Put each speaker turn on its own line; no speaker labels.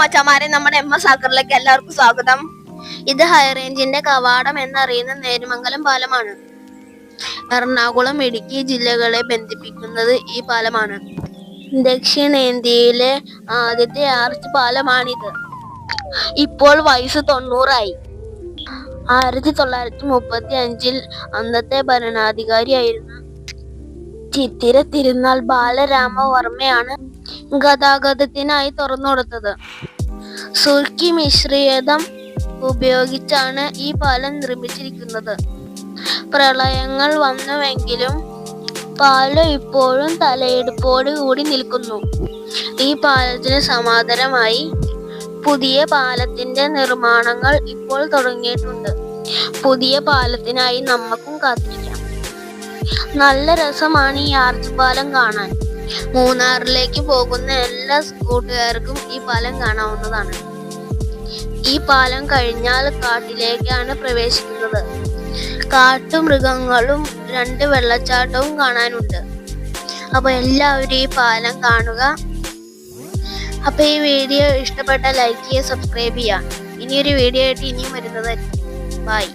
മച്ചമാരെ നമ്മുടെ M S ആക്കറിലേക്ക് എല്ലാവർക്കും സ്വാഗതം ഇത് ഹൈറേഞ്ചിന്റെ കവാടം എന്നറിയുന്ന നേരുമംഗലം പാലമാണ് എറണാകുളം ഇടുക്കി ജില്ലകളെ ബന്ധിപ്പിക്കുന്നത് ഈ പാലമാണ് ദക്ഷിണേന്ത്യയിലെ ആദ്യത്തെ ആർച്ച് പാലമാണിത് ഇപ്പോൾ വയസ്സ് തൊണ്ണൂറായി ആയിരത്തി തൊള്ളായിരത്തി മുപ്പത്തി അഞ്ചിൽ അന്നത്തെ ഭരണാധികാരിയായിരുന്ന ചിത്തിര തിരുനാൾ ബാലരാമവർമ്മയാണ് ഗതാഗതത്തിനായി തുറന്നുകൊടുത്തത് സുർക്കി മിശ്രിതം ഉപയോഗിച്ചാണ് ഈ പാലം നിർമ്മിച്ചിരിക്കുന്നത്. പ്രളയങ്ങൾ വന്നുവെങ്കിലും പാലം ഇപ്പോഴും തലയെടുപ്പോട് കൂടി നിൽക്കുന്നു. ഈ പാലത്തിന് സമാന്തരമായി പുതിയ പാലത്തിന്റെ നിർമ്മാണങ്ങൾ ഇപ്പോൾ തുടങ്ങിയിട്ടുണ്ട്. പുതിയ പാലത്തിനായി നമുക്കും കാത്തിരിക്കാം. നല്ല രസമാണ് ഈ ആർച്ച് കാണാൻ. മൂന്നാറിലേക്ക് പോകുന്ന എല്ലാ കൂട്ടുകാർക്കും ഈ പാലം കാണാവുന്നതാണ്. ഈ പാലം കഴിഞ്ഞാൽ കാട്ടിലേക്കാണ് പ്രവേശിക്കുന്നത്. കാട്ടുമൃഗങ്ങളും രണ്ട് വെള്ളച്ചാട്ടവും കാണാനുണ്ട്. അപ്പൊ എല്ലാവരും ഈ പാലം കാണുക. അപ്പൊ ഈ വീഡിയോ ഇഷ്ടപ്പെട്ട ലൈക്ക് ചെയ്യുക സബ്സ്ക്രൈബ് ചെയ്യുക. ഇനിയൊരു വീഡിയോ ആയിട്ട് ഇനിയും വരുന്നതായിരിക്കും. ബൈ